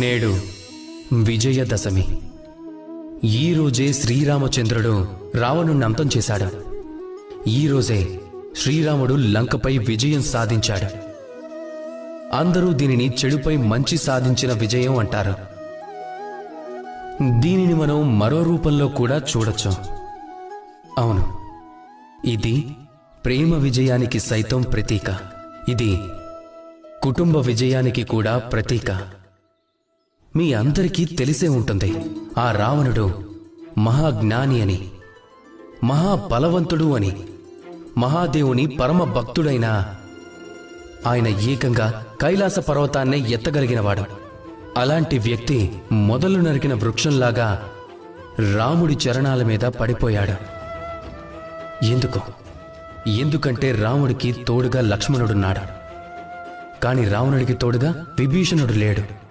నేడు విజయదశమి. ఈ రోజే శ్రీరామచంద్రుడు రావణుణ్ణి అంతం చేశాడు. ఈ రోజే శ్రీరాముడు లంకపై విజయం సాధించాడు. అందరూ దీనిని చెడుపై మంచి సాధించిన విజయం అంటారు. దీనిని మనం మరో రూపంలో కూడా చూడొచ్చు. అవును. ఇది ప్రేమ విజయానికి సైతం ప్రతీక. ఇది కుటుంబ విజయానికి కూడా ప్రతీక. మీ అందరికీ తెలిసే ఉంటుంది. ఆ రావణుడు మహాజ్ఞాని అని మహాబలవంతుడు అని మహాదేవుని పరమ భక్తుడైన ఆయన ఏకంగా కైలాస పర్వతాన్నే ఎత్తగలిగినవాడు. అలాంటి వ్యక్తి మొదలు నరికిన వృక్షంలాగా రాముడి చరణాల మీద పడిపోయాడు. ఎందుకు? ఎందుకంటే రాముడికి తోడుగా లక్ష్మణుడున్నాడు. కాని రావణుడికి తోడుగా విభీషణుడు లేడు.